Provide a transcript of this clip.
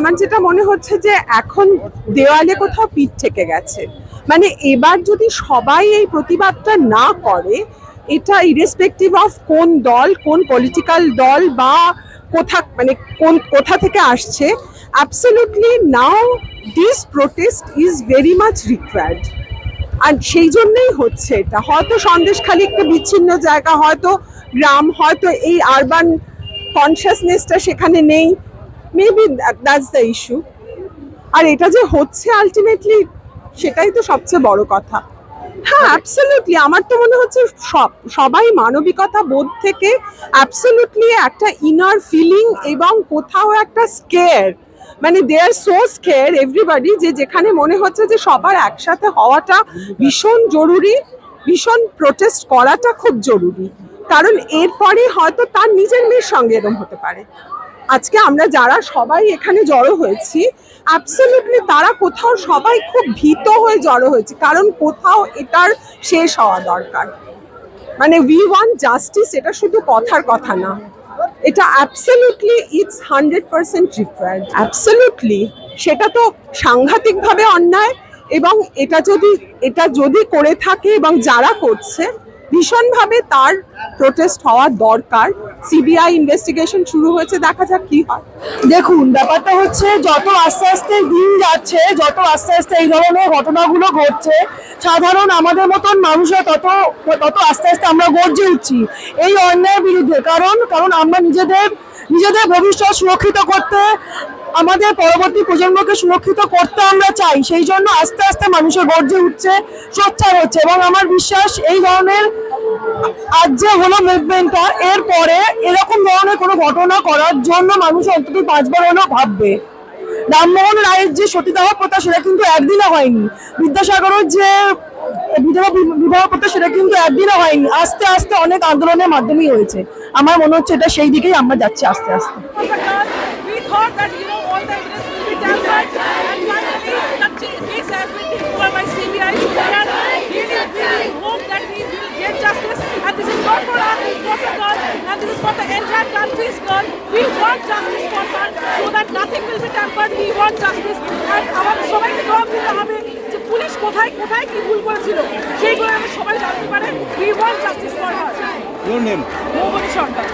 আমার যেটা মনে হচ্ছে যে এখন দেওয়ালে কোথাও পিঠ থেকে গেছে। মানে এবার যদি সবাই এই প্রতিবাদটা না করে, এটা ইরেসপেক্টিভ অফ কোন দল, কোন পলিটিক্যাল দল বা কোথা মানে কোন, কোথা থেকে আসছে absolutely now this protest is very much required আর সেই জন্যই হচ্ছে এটা। হয়তো সন্দেশখালি একটা বিচ্ছিন্ন জায়গা, হয়তো গ্রাম, হয়তো এই আরবান কনসিয়াসনেসটা সেখানে নেই। মেবি দ্যাটস দ্য ইস্যু আর এটা যে হচ্ছে আলটিমেটলি সেটাই তো সবচেয়ে বড় কথা। হ্যাঁ অ্যাবসলিউটলি আমার তো মনে হচ্ছে সব সবাই মানবিকতা বোধ থেকে অ্যাবসলিউটলি একটা ইনার ফিলিং এবং কোথাও একটা স্কেয়ার মানে they are so scare everybody যে যেখানে মনে হচ্ছে যে সবার একসাথে হওয়াটা ভীষণ জরুরি ভীষণ প্রোটেস্ট করাটা খুব জরুরি। কারণ এরপরে হয়তো তার নিজের মেয়ের সঙ্গে এরকম হতে পারে। আজকে আমরা যারা সবাই এখানে জড়ো হয়েছি অ্যাবসলিউটলি তারা কোথাও সবাই খুব ভীত হয়ে জড়ো হয়েছে, কারণ কোথাও এটার শেষ হওয়া দরকার। মানে উই ওয়ান্ট জাস্টিস এটা শুধু কথার কথা না। এটা absolutely it's hundred percent required absolutely সেটা তো সাংঘাতিকভাবে অন্যায় এবং এটা যদি এটা যদি করে থাকে এবং যারা করছে, ভীষণভাবে তার প্রোটেস্ট হওয়া দরকার। সিবিআই ইনভেস্টিগেশন শুরু হয়েছে, দেখা যাক কি হয়। দেখুন, ব্যাপারটা হচ্ছে যত আস্তে আস্তে দিন যাচ্ছে, যত আস্তে আস্তে এই ধরনের ঘটনাগুলো ঘটছে, সাধারণ আমাদের মতন মানুষরা তত তত আস্তে আস্তে আমরা গর্জে উঠছি এই অন্যায়ের বিরুদ্ধে। কারণ কারণ আমরা নিজেদের নিজেদের ভবিষ্যৎ সুরক্ষিত করতে, আমাদের পরবর্তী প্রজন্মকে সুরক্ষিত করতে আমরা চাই। সেই জন্য আস্তে আস্তে মানুষের গর্জে উঠছে, সোচ্চার হচ্ছে। এবং আমার বিশ্বাস, এই ধরনের আজ যে হলো মুভমেন্টটা এরপরে এরকম ধরনের কোনো ঘটনা করার জন্য মানুষ অন্তত পাঁচবার হলেও ভাববে। রামমোহন রায়ের যে সতীদাহ প্রথা, সেটা কিন্তু একদিনে হয়নি। বিদ্যাসাগরের যে বিধবা বিবাহ প্রথা, সেটা কিন্তু একদিনও হয়নি। আস্তে আস্তে অনেক আন্দোলনের মাধ্যমেই হয়েছে। আমার মনে হচ্ছে এটা সেই দিকেই আমরা যাচ্ছি আস্তে আস্তে We thought that you know all the evidence will be tampered, and finally the ch- case has been taken over by CBI. So we are really, really hope that we will get justice. And this is not for us, this is for the girl, and this is for the entire country's girl. We want justice for her, so that nothing will be tampered. We want justice, and আমাদের সবাইকে জবাব দিতে হবে যে police কোথায় কোথায় কি ভুল করেছিল সেইগুলো আমরা সবাই জানতে পারে we want justice for her Your name? Moubani Sarkar